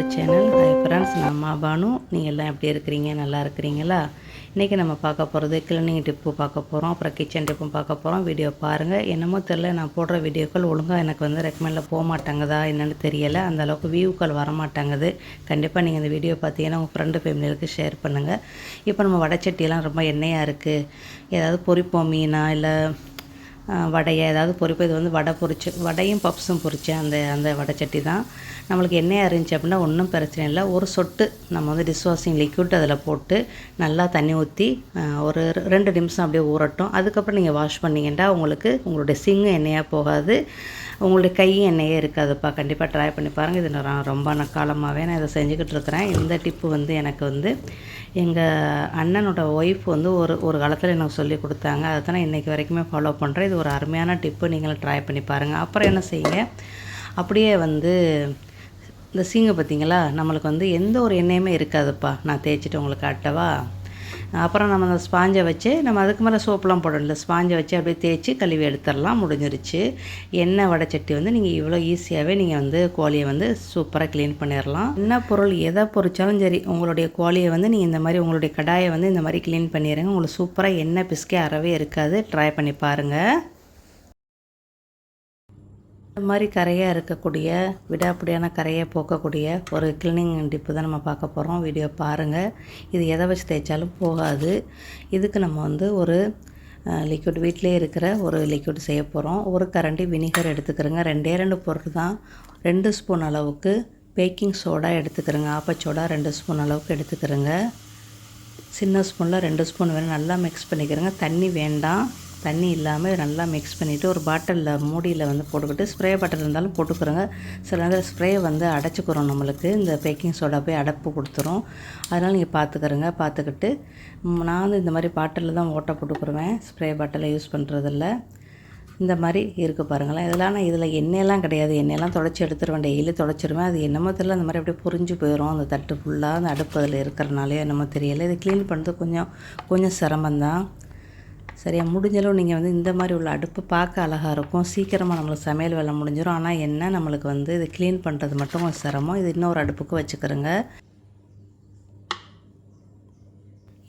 Our channel hi friends நான் அம்மா பானு நீங்கள் எல்லாம் எப்படி இருக்கிறீங்க? நல்லா இருக்கிறீங்களா? இன்றைக்கி நம்ம பார்க்க போகிறது கிளீனிங் டிப்பு பார்க்க போகிறோம் அப்புறம் கிச்சன் டிப்பும் பார்க்க போகிறோம் வீடியோ பாருங்கள் என்னமோ தெரில நான் போடுற வீடியோக்கள் ஒழுங்காக எனக்கு வந்து ரெக்கமெண்டில் போக மாட்டாங்கதா என்னென்னு தெரியலை. அந்த அளவுக்கு வியூக்கள் வர மாட்டாங்குது. கண்டிப்பாக நீங்கள் இந்த வீடியோ பார்த்தீங்கன்னா உங்கள் ஃப்ரெண்டு ஃபேமிலிகளுக்கு ஷேர் பண்ணுங்கள் இப்போ நம்ம வடச்சட்டியெல்லாம் ரொம்ப எண்ணெயாக இருக்குது ஏதாவது பொரிப்போம் மீனா இல்லை வடையை ஏதாவது பொரிப்பு இது வந்து வடை பொரிச்சு வடையும் பப்ஸும் பொரித்தேன் அந்த அந்த வடைச்சட்டி தான். நம்மளுக்கு எண்ணெய் இருந்துச்சு அப்படின்னா ஒன்றும் பிரச்சனை இல்லை. ஒரு சொட்டு நம்ம வந்து டிஷ்வாஷிங் லிக்விட் அதில் போட்டு நல்லா தண்ணி ஊற்றி ஒரு ரெண்டு நிமிஷம் அப்படியே ஊறட்டும். அதுக்கப்புறம் நீங்கள் வாஷ் பண்ணிங்கன்னா உங்களுக்கு உங்களுடைய சிங்கு எண்ணெயாக போகாது. உங்களுடைய கையும் எண்ணெயே இருக்காதுப்பா. கண்டிப்பாக ட்ரை பண்ணி பாருங்கள் இது நான் ரொம்ப காலமாகவே நான் இதை செஞ்சுக்கிட்டு இருக்கிறேன். இந்த டிப்பு வந்து எனக்கு வந்து எங்கள் அண்ணனோட ஒய்ஃப் வந்து ஒரு ஒரு காலத்தில் எனக்கு சொல்லி கொடுத்தாங்க. அதை தான் நான் இன்றைக்கி வரைக்குமே ஃபாலோ பண்ணுறேன் இது ஒரு அருமையான டிப்பு நீங்களும் ட்ரை பண்ணி பாருங்கள் அப்புறம் என்ன செய்யுங்க? அப்படியே வந்து இந்த சீங்கை பார்த்தீங்களா நம்மளுக்கு வந்து எந்த ஒரு எண்ணெயுமே இருக்காதுப்பா. நான் தேய்ச்சிட்டு உங்களுக்கு காட்டவா? அப்புறம் நம்ம அந்த ஸ்பாஞ்சை வச்சு நம்ம அதுக்கு மேலே சோப்பெலாம் போடல ஸ்பாஞ்சை வச்சு அப்படியே தேய்ச்சி கழுவி எடுத்துடலாம். முடிஞ்சிருச்சு. எண்ணெய் வடைச்சட்டி வந்து நீங்கள் இவ்வளோ ஈஸியாகவே நீங்கள் வந்து கோழியை வந்து சூப்பராக க்ளீன் பண்ணிடலாம். என்ன பொருள் எதை பொறிச்சாலும் சரி உங்களுடைய கோழியை வந்து நீங்கள் இந்த மாதிரி உங்களுடைய கடாயை வந்து இந்த மாதிரி க்ளீன் பண்ணிடுங்க. உங்களுக்கு சூப்பராக எண்ணெய் பிஸ்கே அறவே இருக்காது. ட்ரை பண்ணி பாருங்கள் இந்த மாதிரி கரையாக இருக்கக்கூடிய விடாப்பிடியான கரையை போக்கக்கூடிய ஒரு கிளீனிங் டிப்பு தான் நம்ம பார்க்க போகிறோம் வீடியோ பாருங்கள் இது எதை வச்சு தேய்ச்சாலும் போகாது. இதுக்கு நம்ம வந்து ஒரு லிக்விட் வீட்டிலே இருக்கிற ஒரு லிக்விட் செய்ய போகிறோம் ஒரு கரண்டி வினிகர் எடுத்துக்கிறோங்க. ரெண்டே ரெண்டு பொருள் தான். ரெண்டு ஸ்பூன் அளவுக்கு பேக்கிங் சோடா எடுத்துக்கிறோங்க. ஆப்பச்சோடா ரெண்டு ஸ்பூன் அளவுக்கு எடுத்துக்கிறோங்க. சின்ன ஸ்பூனில் ரெண்டு ஸ்பூன் வேணும். நல்லா மிக்ஸ் பண்ணிக்கிறோங்க. தண்ணி வேண்டாம். தண்ணி இல்லாமல் நல்லா மிக்ஸ் பண்ணிவிட்டு ஒரு பாட்டிலில் மூடியில் வந்து போட்டுக்கிட்டு ஸ்ப்ரே பாட்டில் இருந்தாலும் போட்டுக்கிறோங்க சில நேரம் ஸ்ப்ரே வந்து அடைச்சிக்கிறோம் நம்மளுக்கு. இந்த பேக்கிங் சோடா போய் அடைப்பு கொடுத்துரும். அதனால் நீங்கள் பார்த்துக்கிறோங்க பார்த்துக்கிட்டு நான் வந்து இந்த மாதிரி பாட்டிலில் தான் ஓட்டை போட்டுக்குருவேன். ஸ்ப்ரே பாட்டிலை யூஸ் பண்ணுறதில்ல இந்த மாதிரி இருக்குது பாருங்களேன். இதெல்லாம் நான் இதில் எண்ணெயெல்லாம் கிடையாது. எண்ணெயெல்லாம் தொடச்சி எடுத்துருவேன். டெய்லி தொடச்சிருவேன். அது என்னமோ தெரியல. அந்த மாதிரி அப்படியே புரிஞ்சு போயிடும் அந்த தட்டு ஃபுல்லாக அந்த அடுப்பு அதில் இருக்கிறனாலே என்னமோ தெரியலை. இதை க்ளீன் பண்ணுறது கொஞ்சம் கொஞ்சம் சிரமந்தான் சரியா? முடிஞ்சளவு நீங்கள் வந்து இந்த மாதிரி உள்ள அடுப்பு பார்க்க அழகாக இருக்கும். சீக்கிரமாக நம்மளுக்கு சமையல் வேலை முடிஞ்சிடும் ஆனால் என்ன நம்மளுக்கு வந்து இது க்ளீன் பண்ணுறது மட்டும் கொஞ்சம் சிரமம். இது இன்னொரு அடுப்புக்கு வச்சுக்கிறோங்க.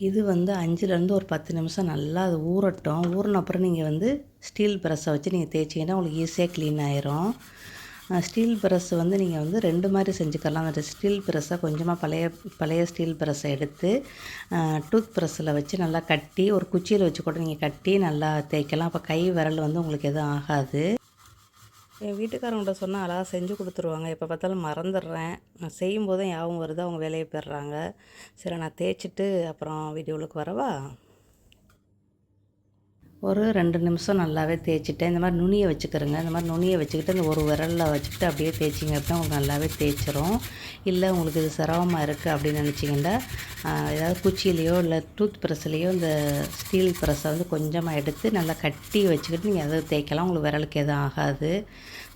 இது வந்து அஞ்சுலேருந்து ஒரு பத்து நிமிஷம் நல்லா அது ஊறட்டும். ஊறின அப்புறம் நீங்கள் வந்து ஸ்டீல் ப்ரெஸ்ஸை வச்சு நீங்கள் தேய்ச்சிங்கன்னா உங்களுக்கு ஈஸியாக க்ளீன் ஆயிரும். ஸ்டீல் ப்ரெஸ் வந்து நீங்கள் வந்து ரெண்டு மாதிரி செஞ்சுக்கலாம். அந்த ஸ்டீல் ப்ரெஸ்ஸை கொஞ்சமாக பழைய பழைய ஸ்டீல் ப்ரெஸ்ஸை எடுத்து டூத் ப்ரெஸ்ஸில் வச்சு நல்லா கட்டி ஒரு குச்சியில் வச்சு கூட நீங்கள் கட்டி நல்லா தேய்க்கலாம். அப்போ கை விரல் வந்து உங்களுக்கு எதுவும் ஆகாது. என் வீட்டுக்காரங்கிட்ட சொன்னால் அழகாக செஞ்சு கொடுத்துருவாங்க. எப்போ பார்த்தாலும் மறந்துடுறேன். நான் செய்யும்போது தான் ஞாபகம் வருது. அவங்க வேலையை போயிடுறாங்க. சரி நான் தேய்ச்சிட்டு அப்புறம் வீடியோவுக்கு வரவா? ஒரு ரெண்டு நிமிஷம் நல்லாவே தேய்ச்சிட்டேன். இந்த மாதிரி நுனியை வச்சுக்கிறேங்க. இந்த மாதிரி நுனியை வச்சுக்கிட்டு இந்த ஒரு விரலில் வச்சுக்கிட்டு அப்படியே தேய்ச்சிங்க அப்படின்னா உங்களுக்கு நல்லாவே தேய்ச்சிரும். இல்லை உங்களுக்கு இது சிரமமாக இருக்குது அப்படின்னு நினச்சிங்கன்னா ஏதாவது குச்சியிலையோ இல்லை டூத் ப்ரெஸ்லேயோ இந்த ஸ்டீல் ப்ரெஸ்ஸை வந்து கொஞ்சமாக எடுத்து நல்லா கட்டி வச்சுக்கிட்டு நீங்கள் அதை தேய்க்கலாம். உங்களுக்கு விரலுக்கு எதுவும் ஆகாது.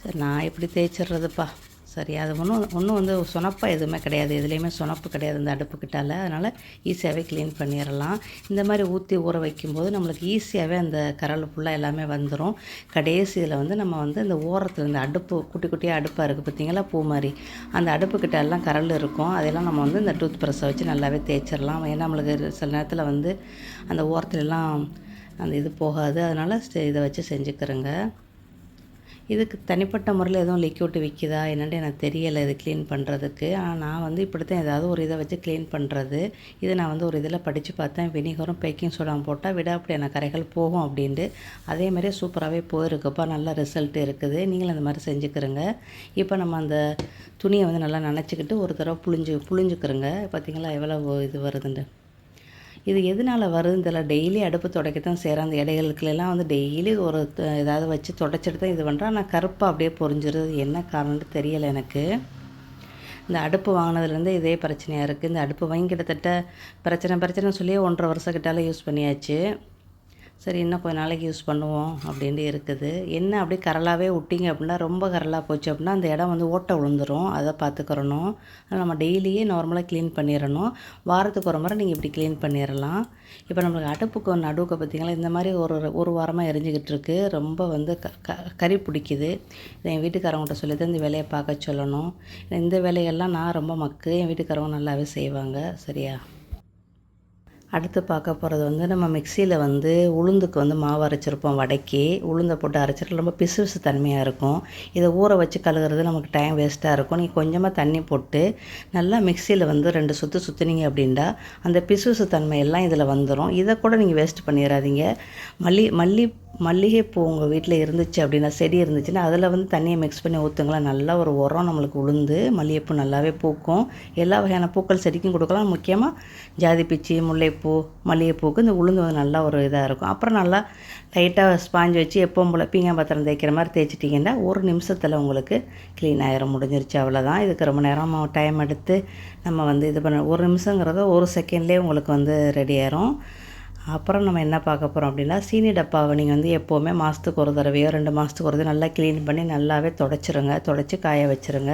சரி நான் எப்படி தேய்ச்சிடுறதுப்பா? சரி அது ஒன்றும் ஒன்றும் வந்து சுனப்பாக எதுவுமே கிடையாது. எதுலேயுமே சுனப்பு கிடையாது இந்த அடுப்புக்கிட்டால. அதனால் ஈஸியாகவே க்ளீன் பண்ணிடலாம் இந்த மாதிரி ஊற்றி ஊற வைக்கும்போது நம்மளுக்கு ஈஸியாகவே அந்த கரல் ஃபுல்லாக எல்லாமே வந்துடும் கடைசியில் வந்து நம்ம வந்து இந்த ஓரத்தில் இந்த அடுப்பு குட்டி குட்டியாக அடுப்பாக இருக்குது பார்த்திங்களா பூ மாதிரி. அந்த அடுப்புக்கிட்ட எல்லாம் கரல் இருக்கும். அதெல்லாம் நம்ம வந்து இந்த டூத் ப்ரெஸ்ஸை வச்சு நல்லாவே தேய்ச்சிடலாம் ஏன்னா நம்மளுக்கு சில நேரத்தில் வந்து அந்த ஓரத்துலலாம் அந்த இது போகாது. அதனால் இதை வச்சு செஞ்சுக்கிறேங்க. இதுக்கு தனிப்பட்ட முறையில் எதுவும் லிக்யூட் விற்கிதா என்னன்னு எனக்கு தெரியலை. இது க்ளீன் பண்ணுறதுக்கு ஆனால் நான் வந்து இப்படி தான் ஏதாவது ஒரு இதை வச்சு க்ளீன் பண்ணுறது இதை நான் வந்து ஒரு இதில் படித்து பார்த்தேன். வினிகரும் பேக்கிங் சோடாவும் போட்டால் விடாப்படியான கரைகள் போகும் அப்படின்ட்டு. அதே மாதிரியே சூப்பராகவே போயிருக்குப்பா. நல்ல ரிசல்ட் இருக்குது. நீங்களும் அந்த மாதிரி செஞ்சுக்கிறங்க. இப்போ நம்ம அந்த துணியை வந்து நல்லா நினச்சிக்கிட்டு ஒரு தடவை புழிஞ்சு புழிஞ்சுக்கிறோங்க. பார்த்தீங்களா? எவ்வளோ இது வருதுன்ட்டு. இது எதனால் வருதுன்னு தெரியல. டெய்லி அடுப்பு துடைக்க தான் செய்கிறேன் அந்த இடைகளுக்குலாம் வந்து டெய்லி ஒரு ஏதாவது வச்சு தொடச்சிட்டு தான் இது பண்ணுறேன் ஆனால் கருப்பாக அப்படியே பொறிஞ்சிருது என்ன காரணம்னு தெரியலை எனக்கு. இந்த அடுப்பு வாங்கினதுலேருந்து இதே பிரச்சனையாக இருக்குது இந்த அடுப்பு வாங்கி கிட்டத்தட்ட பிரச்சனை பிரச்சனை சொல்லி ஒன்றரை வருஷம் கிட்டால யூஸ் பண்ணியாச்சு. சரி இன்னும் கொஞ்ச நாளைக்கு யூஸ் பண்ணுவோம் அப்படின்ட்டு இருக்குது. என்ன அப்படியே கரலாகவே விட்டிங்க அப்படின்னா ரொம்ப கரலாக போச்சு அப்படின்னா அந்த இடம் வந்து ஓட்டை விழுந்துரும் அதை பார்த்துக்கிறணும். அதை நம்ம டெய்லியே நார்மலாக க்ளீன் பண்ணிடணும் வாரத்துக்கு ஒரு முறை நீங்கள் இப்படி க்ளீன் பண்ணிடலாம் இப்போ நம்மளுக்கு அடுப்புக்கு நடுவுக்கு பார்த்திங்களா இந்த மாதிரி ஒரு ஒரு வாரமாக எரிஞ்சிக்கிட்டு இருக்குது ரொம்ப வந்து க க கறி பிடிக்குது. இதை என் வீட்டுக்காரவங்கள்ட்ட சொல்லி தான் இந்த வேலையை பார்க்க சொல்லணும். இந்த வேலையெல்லாம் நான் ரொம்ப மக்கு. என் வீட்டுக்காரவங்க நல்லாவே செய்வாங்க. சரியா? அடுத்து பார்க்க போகிறது வந்து நம்ம மிக்சியில் வந்து உளுந்துக்கு வந்து மாவு அரைச்சிருப்போம் வடைக்கு உளுந்தை போட்டு அரைச்சிட்டு ரொம்ப பிசுபிசு தன்மையாக இருக்கும். இதை ஊற வச்சு கழுகுறது நமக்கு டைம் வேஸ்ட்டாக இருக்கும். நீங்கள் கொஞ்சமாக தண்ணி போட்டு நல்லா மிக்சியில் வந்து ரெண்டு சுற்று சுற்றுனீங்க அப்படின்னா அந்த பிசு தன்மை எல்லாம் இதில் வந்துடும் இதை கூட நீங்கள் வேஸ்ட் பண்ணிடாதீங்க மல்லி மல்லி மல்லிகைப்பூ உங்கள் வீட்டில் இருந்துச்சு அப்படின்னா செடி இருந்துச்சுன்னா அதில் வந்து தண்ணியை மிக்ஸ் பண்ணி ஊற்றுங்களா நல்லா ஒரு உரம் நம்மளுக்கு உளுந்து மல்லிகைப்பூ நல்லாவே பூக்கும். எல்லா வகையான பூக்கள் செடிக்கும் கொடுக்கலாம். முக்கியமாக ஜாதி பிச்சி முல்லைப்பூ மல்லிகைப்பூக்கு இந்த உளுந்து வந்து நல்லா ஒரு இதாக இருக்கும். அப்புறம் நல்லா லைட்டாக ஸ்பாஞ்ச் வச்சு எப்பவும் போல் பீங்காய் பாத்திரம் தேய்க்கிற மாதிரி தேய்ச்சிட்டிங்கன்னா ஒரு நிமிஷத்தில் உங்களுக்கு க்ளீன் ஆகிரும் முடிஞ்சிருச்சு. அவ்வளோதான் இதுக்கு ரொம்ப நேரம் டைம் எடுத்து நம்ம வந்து இது பண்ண ஒரு நிமிஷங்கிறத ஒரு செகண்ட்லேயே உங்களுக்கு வந்து ரெடி ஆயிரும். அப்புறம் நம்ம என்ன பார்க்க போகிறோம் அப்படின்னா சீனி டப்பாவை நீங்கள் வந்து எப்போவுமே மாதத்துக்கு ஒரு தடவையோ ரெண்டு மாதத்துக்கு ஒரு தடவை நல்லா க்ளீன் பண்ணி நல்லாவே தொடச்சிருங்க. தொடச்சி காய வச்சுருங்க.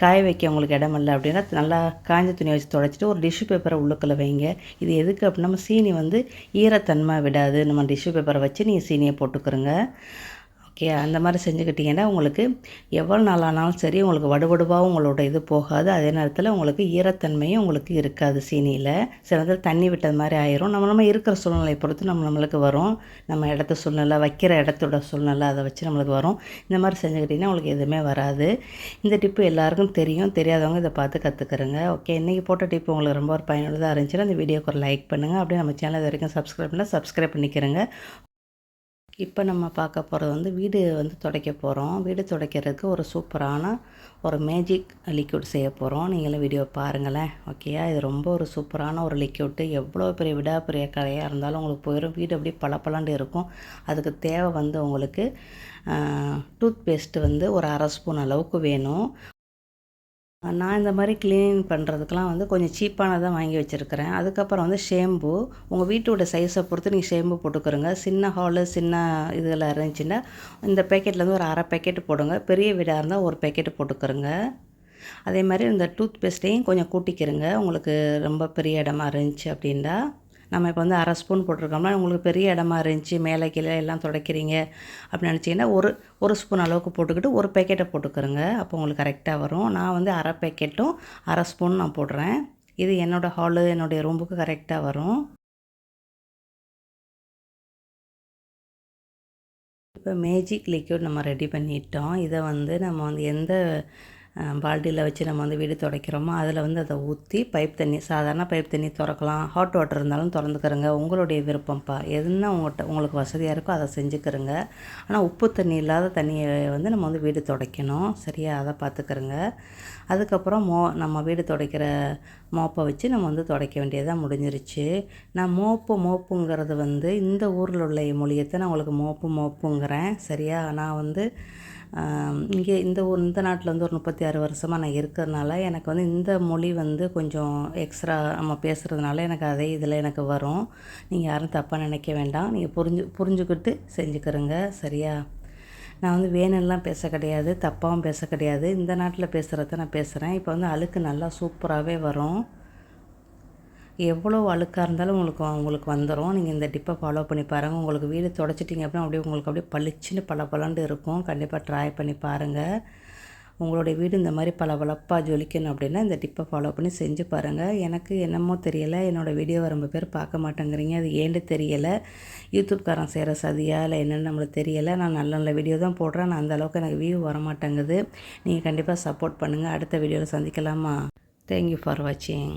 காய வைக்க உங்களுக்கு இடம் இல்லை அப்படின்னா நல்லா காஞ்ச துணியை வச்சு தொடச்சிட்டு ஒரு டிஷ்யூ பேப்பரை உள்ளுக்குள்ளே வைங்க. இது எதுக்கு அப்படின்னா நம்ம சீனி வந்து ஈரத்தன்மை விடாது. நம்ம டிஷ்யூ பேப்பரை வச்சு நீங்கள் சீனியை போட்டுக்கிறோங்க ஓகே அந்த மாதிரி செஞ்சுக்கிட்டிங்கன்னா உங்களுக்கு எவ்வளோ நாள் ஆனாலும் சரி உங்களுக்கு வடுவடுவாகவும் உங்களோட இது போகாது. அதே நேரத்தில் உங்களுக்கு ஈரத்தன்மையும் உங்களுக்கு இருக்காது சீனியில். சில நேரத்தில் தண்ணி விட்டது மாதிரி ஆயிரும். நம்ம நம்ம இருக்கிற சூழ்நிலையை பொறுத்து நம்ம நம்மளுக்கு வரும். நம்ம இடத்த சூழ்நிலை வைக்கிற இடத்தோட சூழ்நிலை அதை வச்சு நம்மளுக்கு வரும். இந்த மாதிரி செஞ்சுக்கிட்டிங்கன்னா உங்களுக்கு எதுவுமே வராது. இந்த டிப்பு எல்லாருக்கும் தெரியும். தெரியாதவங்க இதை பார்த்து கற்றுக்குறங்க ஓகே இன்றைக்கி போட்ட டிப்பு உங்களுக்கு ரொம்ப ஒரு பயனுள்ளதாக இருந்துச்சுன்னா இந்த வீடியோக்கு ஒரு லைக் பண்ணுங்கள் அப்படியே நம்ம சேனல் இது வரைக்கும் சப்ஸ்கிரைப் பண்ணால் சப்ஸ்கிரைப் பண்ணிக்கிறேங்க. இப்போ நம்ம பார்க்க போகிறது வந்து வீடு வந்து துடைக்க போகிறோம். வீடு துடைக்கிறதுக்கு ஒரு சூப்பரான ஒரு மேஜிக் லிக்யூட் செய்ய போகிறோம். நீங்களும் வீடியோ பாருங்களேன். ஓகேயா? இது ரொம்ப ஒரு சூப்பரான ஒரு லிக்யூட்டு எவ்வளோ பெரிய விடா பெரிய இருந்தாலும் உங்களுக்கு போயிடும். வீடு அப்படியே பளபளண்டு இருக்கும். அதுக்கு தேவை வந்து உங்களுக்கு டூத் பேஸ்ட்டு வந்து ஒரு அரை ஸ்பூன் அளவுக்கு வேணும். நான் இந்த மாதிரி க்ளீன் பண்ணுறதுக்கெலாம் வந்து கொஞ்சம் சீப்பானதாக வாங்கி வச்சுருக்கிறேன். அதுக்கப்புறம் வந்து ஷேம்பு உங்கள் வீட்டோட சைஸை பொறுத்து நீங்கள் ஷேம்பு போட்டுக்கிறோங்க சின்ன ஹாலு சின்ன இதில் இருந்துச்சுன்னா இந்த பேக்கெட்லேருந்து ஒரு அரை பேக்கெட்டு போடுங்க. பெரிய வீடாக இருந்தால் ஒரு பேக்கெட்டு போட்டுக்கிறோங்க அதே மாதிரி இந்த டூத் பேஸ்ட்டையும் கொஞ்சம் கூட்டிக்கிறோங்க. உங்களுக்கு ரொம்ப பெரிய இடமா இருந்துச்சு அப்படின்னா நம்ம இப்போ வந்து அரை ஸ்பூன் போட்டிருக்கோம்னா உங்களுக்கு பெரிய இடமா இருந்துச்சு மேலே கீழே எல்லாம் துடைக்கிறீங்க அப்படின்னு நினச்சிங்கன்னா ஒரு ஒரு ஸ்பூன் அளவுக்கு போட்டுக்கிட்டு ஒரு பேக்கெட்டை போட்டுக்கிறோங்க அப்போ உங்களுக்கு கரெக்டாக வரும். நான் வந்து அரை பேக்கெட்டும் அரை ஸ்பூன் நான் போடுறேன். இது என்னோடய ஹாலு என்னுடைய ரூமுக்கு கரெக்டாக வரும். இப்போ மேஜிக் லிக்யூட் நம்ம ரெடி பண்ணிட்டோம். இதை வந்து நம்ம வந்து எந்த பால்டியில் வச்சு நம்ம வந்து வீடு துடைக்கிறோமோ அதில் வந்து அதை ஊற்றி பைப் தண்ணி சாதாரண பைப் தண்ணி திறக்கலாம். ஹாட் வாட்டர் இருந்தாலும் திறந்துக்கிறங்க உங்களுடைய விருப்பம்ப்பா. எதுனா உங்கள்கிட்ட உங்களுக்கு வசதியாக இருக்கோ அதை செஞ்சுக்கிறங்க ஆனால் உப்பு தண்ணி இல்லாத தண்ணியை வந்து நம்ம வந்து வீடு துடைக்கணும். சரியாக அதை பார்த்துக்கிறங்க அதுக்கப்புறம் மோ நம்ம வீடு துடைக்கிற மோப்பை வச்சு நம்ம வந்து துடைக்க வேண்டியதாக முடிஞ்சிருச்சு. நான் மோப்பு மோப்புங்கிறது வந்து இந்த ஊரில் உள்ள மொழியத்தை நான் உங்களுக்கு மோப்பு மோப்புங்கிறேன். சரியா? நான் வந்து இங்கே இந்த ஊர் இந்த நாட்டில் வந்து ஒரு முப்பத்தி ஆறு வருஷமாக நான் இருக்கிறதுனால எனக்கு வந்து இந்த மொழி வந்து கொஞ்சம் எக்ஸ்ட்ரா நம்ம பேசுகிறதுனால எனக்கு அதே இதில் எனக்கு வரும். நீங்கள் யாரும் தப்பாக நினைக்க வேண்டாம். நீங்கள் புரிஞ்சு புரிஞ்சுக்கிட்டு செஞ்சுக்கிறோங்க. சரியா? நான் வந்து வேணும்லாம் பேச கிடையாது தப்பாகவும் பேச கிடையாது. இந்த நாட்டில் பேசுகிறத நான் பேசுகிறேன் இப்போ வந்து அழுக்கு நல்லா சூப்பராகவே வரும். எவ்வளோ அழுக்காக இருந்தாலும் உங்களுக்கு உங்களுக்கு வந்துடும் நீங்கள் இந்த டிப்பை ஃபாலோ பண்ணி பாருங்கள் உங்களுக்கு வீடு தொடச்சிட்டிங்க அப்படின்னா அப்படியே உங்களுக்கு அப்படியே பளிச்சுன்னு பல பலண்டு இருக்கும். கண்டிப்பாக ட்ரை பண்ணி பாருங்கள் உங்களுடைய வீடு இந்த மாதிரி பல பளப்பாக ஜொலிக்கணும் அப்படின்னா இந்த டிப்பை ஃபாலோ பண்ணி செஞ்சு பாருங்கள் எனக்கு என்னமோ தெரியலை. என்னோடய வீடியோவை ரொம்ப பேர் பார்க்க மாட்டேங்கிறீங்க. அது ஏன்னு தெரியலை. யூடியூப்காரன் செய்கிற சதியா இல்லை என்னென்னு நம்மளுக்கு தெரியலை. நான் நல்ல நல்ல வீடியோ தான் போடுறேன். நான் அந்தளவுக்கு எனக்கு வியூ வர மாட்டேங்குது நீங்கள் கண்டிப்பாக சப்போர்ட் பண்ணுங்கள் அடுத்த வீடியோவில் சந்திக்கலாமா? தேங்க்யூ ஃபார் வாட்சிங்